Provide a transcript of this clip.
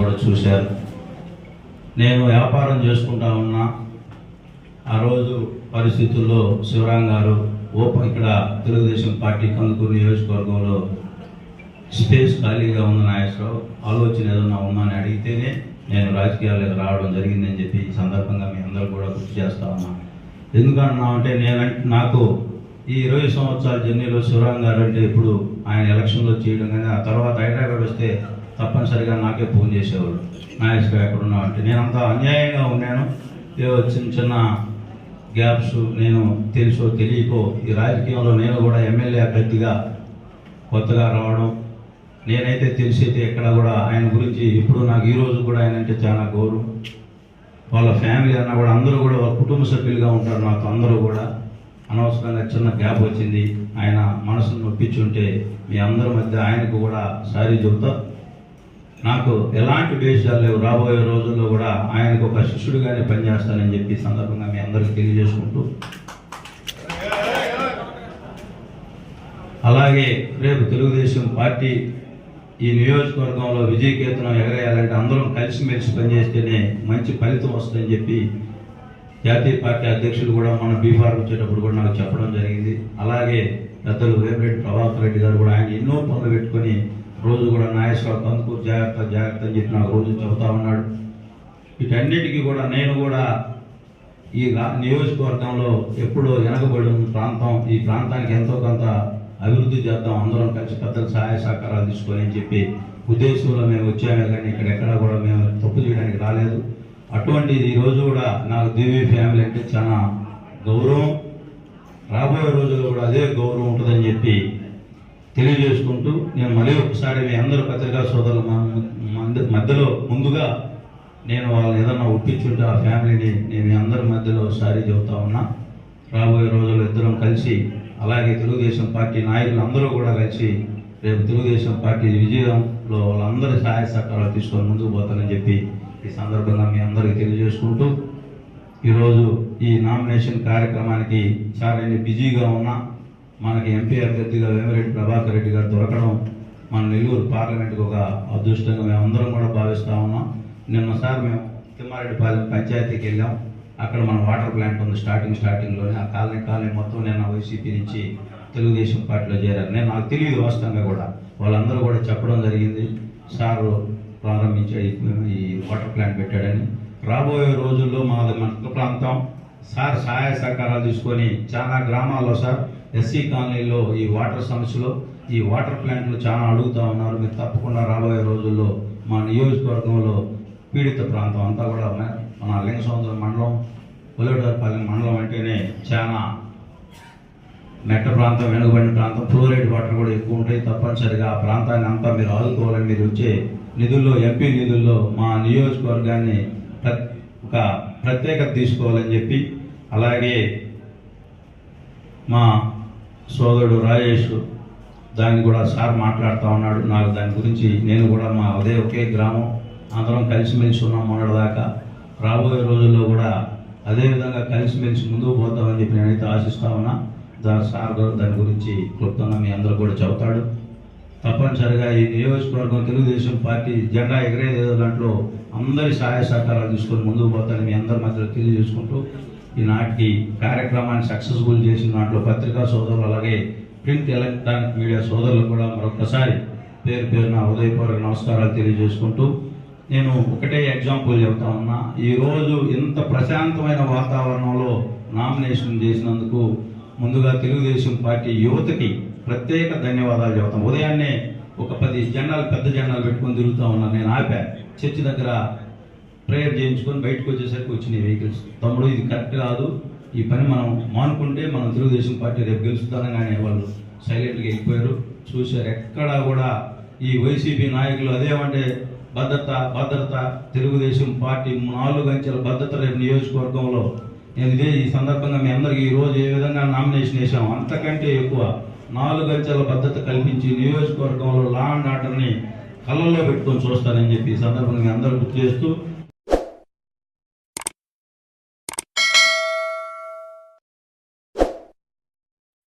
కూడా చూశారు. నేను వ్యాపారం చేసుకుంటా ఉన్నా. ఆ రోజు పరిస్థితుల్లో శివరాం గారు ఓపెన్ ఇక్కడ తెలుగుదేశం పార్టీ కందుకూరు నియోజకవర్గంలో స్పేస్ ఖాళీగా ఉన్న నాగేశ్వరరావు. ఆలోచన ఏదన్నా ఉందని అడిగితేనే నేను రాజకీయాలకు రావడం జరిగిందని చెప్పి ఈ సందర్భంగా మీ అందరూ కూడా గుర్తు చేస్తా ఉన్నాను ఎందుకంటున్నామంటే నేను నాకు ఈ ఇరవై సంవత్సరాల జర్నీలో శివరాం గారు అంటే ఇప్పుడు ఆయన ఎలక్షన్లో చేయడం కానీ ఆ తర్వాత హైదరాబాద్ వస్తే తప్పనిసరిగా నాకే ఫోన్ చేసేవాడు నాగేశ్వర ఎక్కడున్నా అంటే నేను అంత అన్యాయంగా ఉన్నాను. ఏవో చిన్న చిన్న గ్యాప్స్ నేను తెలుసో తెలియకో ఈ రాజకీయంలో నేను కూడా ఎమ్మెల్యే అభ్యర్థిగా కొత్తగా రావడం నేనైతే తెలిసైతే ఎక్కడ కూడా ఆయన గురించి ఇప్పుడు నాకు ఈరోజు కూడా ఆయన అంటే చాలా గౌరవం. వాళ్ళ ఫ్యామిలీ అన్న కూడా అందరూ కూడా వాళ్ళ కుటుంబ సభ్యులుగా ఉంటారు నాకు అందరూ కూడా. అనవసరంగా చిన్న గ్యాప్ వచ్చింది. ఆయన మనసును నొప్పించుంటే మీ అందరి మధ్య ఆయనకు కూడా సారీ చెబుతా. నాకు ఎలాంటి ద్వేషాలు లేవు. రాబోయే రోజుల్లో కూడా ఆయనకు ఒక శిష్యుడిగానే పనిచేస్తానని చెప్పి సందర్భంగా మీ అందరికీ తెలియజేసుకుంటూ. అలాగే రేపు తెలుగుదేశం పార్టీ ఈ నియోజకవర్గంలో విజయకేతనం ఎగరేయాలంటే అందరం కలిసిమెలిసి పనిచేస్తేనే మంచి ఫలితం వస్తుందని చెప్పి జాతీయ పార్టీ అధ్యక్షులు కూడా మన బీఫార్ వచ్చేటప్పుడు కూడా నాకు చెప్పడం జరిగింది. అలాగే పెద్దలు వేమిరెడ్డి ప్రభాకర్ రెడ్డి గారు కూడా ఆయన ఎన్నో పనులు పెట్టుకొని రోజు కూడా నాగేశ్వరరావు కందుకూరు జాగ్రత్త జాగ్రత్త అని చెప్పి నాకు రోజు చెబుతా ఉన్నాడు. వీటన్నిటికీ కూడా నేను కూడా ఈ నియోజకవర్గంలో ఎప్పుడో వెనకబడి ఉన్న ప్రాంతం ఈ ప్రాంతానికి ఎంతో కొంత అభివృద్ధి చేద్దాం అందరం కలిసి పెద్దలు సహాయ సహకారాలు తీసుకొని అని చెప్పి ఉద్దేశంలో మేము వచ్చామే కానీ ఇక్కడ ఎక్కడా కూడా మేము తప్పు చేయడానికి రాలేదు. అటువంటిది ఈ రోజు కూడా నాకు దేవి ఫ్యామిలీ అంటే చాలా గౌరవం. రాబోయే రోజుల్లో కూడా అదే గౌరవం ఉంటుందని చెప్పి తెలియజేసుకుంటూ నేను మళ్ళీ ఒకసారి మీ అందరూ పత్రికా సోదరుల మ- మధ్యలో ముందుగా నేను వాళ్ళని ఏదన్నా ఒప్పించుంటే ఆ ఫ్యామిలీని నేను మీ అందరి మధ్యలో ఒకసారి చెబుతా ఉన్నా. రాబోయే రోజుల్లో ఇద్దరం కలిసి అలాగే తెలుగుదేశం పార్టీ నాయకులు అందరూ కూడా కలిసి రేపు తెలుగుదేశం పార్టీ విజయంలో వాళ్ళందరి సహాయ సహకారాలు తీసుకొని ముందుకు పోతానని చెప్పి ఈ సందర్భంగా మీ అందరికీ తెలియజేసుకుంటూ ఈరోజు ఈ నామినేషన్ కార్యక్రమానికి చాలా బిజీగా ఉన్న మనకి ఎంపీ అభ్యర్థిగా వేమిరెడ్డి ప్రభాకర్ రెడ్డి గారు దొరకడం మన నెల్లూరు పార్లమెంట్కి ఒక అదృష్టంగా మేము అందరం కూడా భావిస్తూ ఉన్నాం. నిన్నసారి మేము తిమ్మారెడ్డిపాలెం పంచాయతీకి వెళ్ళాం. అక్కడ మన వాటర్ ప్లాంట్ ఉంది స్టార్టింగ్ స్టార్టింగ్లోనే. ఆ కాలనీ కాలనీ మొత్తం నేను వైసీపీ నుంచి తెలుగుదేశం పార్టీలో చేరారు. నేను నాకు తెలియదు వాస్తవంగా కూడా. వాళ్ళందరూ కూడా చెప్పడం జరిగింది. సారు ప్రారంభించే ఈ- ఈ వాటర్ ప్లాంట్ పెట్టాడని. రాబోయే రోజుల్లో మాది మన ప్రాంతం సార్ సహాయ సహకారాలు తీసుకొని చాలా గ్రామాల్లో సార్ ఎస్సీ కాలనీలో ఈ వాటర్ సమస్యలో ఈ వాటర్ ప్లాంట్లు చాలా అడుగుతా ఉన్నారు. మీరు తప్పకుండా రాబోయే రోజుల్లో మా నియోజకవర్గంలో పీడిత ప్రాంతం అంతా కూడా మన- మన లింగసముద్రం మండలం ఒలేటపాలెం మండలం అంటేనే చాలా మెట్ట ప్రాంతం వెనుకబడిన ప్రాంతం ఫ్లోరైడ్ వాటర్ కూడా ఎక్కువ ఉంటాయి తప్పనిసరిగా. ఆ ప్రాంతాన్ని అంతా మీరు ఆదుకోవాలని మీరు వచ్చే నిధుల్లో ఎంపీ నిధుల్లో మా నియోజకవర్గాన్ని ఒక ప్రత్యేకత తీసుకోవాలని చెప్పి అలాగే మా సోదరుడు రాజేష్ దాన్ని కూడా సార్ మాట్లాడుతూ ఉన్నాడు. నాకు దాని గురించి నేను కూడా మా అదే ఒకే గ్రామం. అందరం కలిసిమెలిసి ఉన్నాం మొన్నటిదాకా. రాబోయే రోజుల్లో కూడా అదేవిధంగా కలిసిమెలిసి ముందుకు పోతామని చెప్పి నేనైతే ఆశిస్తా ఉన్నా. దాని సార్ గారు దాని గురించి క్లుప్తంగా మీ అందరూ కూడా చెబుతాడు. తప్పనిసరిగా ఈ నియోజకవర్గం తెలుగుదేశం పార్టీ జెండా ఎగరేదో దాంట్లో అందరి సహాయ సహకారాలు తీసుకొని ముందుకు పోతానని మీ అందరి మధ్యలో తెలియజేసుకుంటూ ఈనాటి కార్యక్రమాన్ని సక్సెస్ఫుల్ చేసిన దాంట్లో పత్రికా సోదరులు అలాగే ప్రింట్ ఎలక్ట్రానిక్ మీడియా సోదరులు కూడా మరొకసారి పేరు పేరున హృదయపూర్వక నమస్కారాలు తెలియజేసుకుంటూ నేను ఒకటే ఎగ్జాంపుల్ చెప్తా ఉన్నా. ఈరోజు ఇంత ప్రశాంతమైన వాతావరణంలో నామినేషన్ చేసినందుకు ముందుగా తెలుగుదేశం పార్టీ యువతకి ప్రత్యేక ధన్యవాదాలు చెబుతాం. ఉదయాన్నే ఒక పది జెండాలు పెద్ద జెండాలు పెట్టుకొని తిరుగుతా ఉన్నాను నేను ఆపా. చర్చి దగ్గర ప్రేయర్ చేయించుకొని బయటకు వచ్చేసరికి వచ్చినాయి వెహికల్స్. తమ్ముడు ఇది కరెక్ట్ కాదు. ఈ పని మనం మానుకుంటే మనం తెలుగుదేశం పార్టీ రేపు గెలుస్తానగానే వాళ్ళు సైలెంట్గా వెళ్ళిపోయారు. చూశారు ఎక్కడా కూడా ఈ వైసీపీ నాయకులు అదేమంటే భద్రత భద్రత తెలుగుదేశం పార్టీ నాలుగు అంచెల భద్రత రేపు నియోజకవర్గంలో నేను ఇదే ఈ సందర్భంగా మీ అందరికీ ఈ రోజు ఏ విధంగా నామినేషన్ వేసాం అంతకంటే ఎక్కువ నాలుగు అంచెల భద్రత కల్పించి నియోజకవర్గంలో లా అండ్ ఆర్డర్ని కళ్ళల్లో పెట్టుకొని చూస్తానని చెప్పి ఈ సందర్భంగా మీ అందరూ గుర్తు చేస్తూ